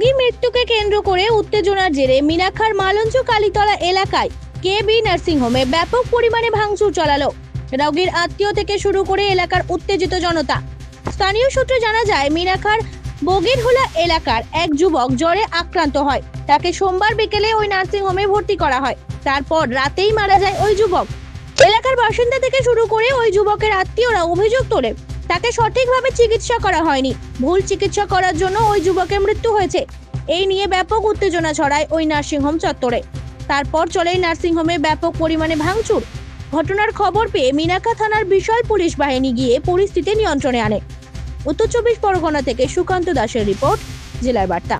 মৃত্যুকে কেন্দ্র করে উত্তেজনার জেরে মিনাখার মালঞ্চ কালীতলা এলাকায় কেবি নার্সিংহোমে ব্যাপক পরিমাণে ভাঙচুর চালালো। রোগীর আত্মীয় থেকে শুরু করে এলাকার উত্তেজিত জনতা। স্থানীয় সূত্রে জানা যায় মিনাখার বগিরহুলা এলাকার এক যুবক জ্বরে আক্রান্ত হয়। তাকে সোমবার বিকেলে ওই নার্সিংহোমে ভর্তি করা হয়। তারপর রাতেই মারা যায় ওই যুবক। এলাকার বাসিন্দা থেকে শুরু করে ওই যুবকের আত্মীয়রা অভিযোগ তোলে তাকে সঠিকভাবে চিকিৎসা করা হয়নি। ভুল চিকিৎসা করার জন্য ওই যুবকের মৃত্যু হয়েছে। এই নিয়ে ব্যাপক উত্তেজনা ছড়ায় ওই নার্সিংহোম চত্বরে। তারপর চলেই নার্সিংহোমে ব্যাপক পরিমাণে ভাঙচুর। ঘটনার খবর পেয়ে মিনাকা থানার বিশাল পুলিশ বাহিনী গিয়ে পরিস্থিতি নিয়ন্ত্রণে আনে। উত্তর চব্বিশ পরগনা থেকে সুকান্ত দাসের রিপোর্ট, জেলার বার্তা।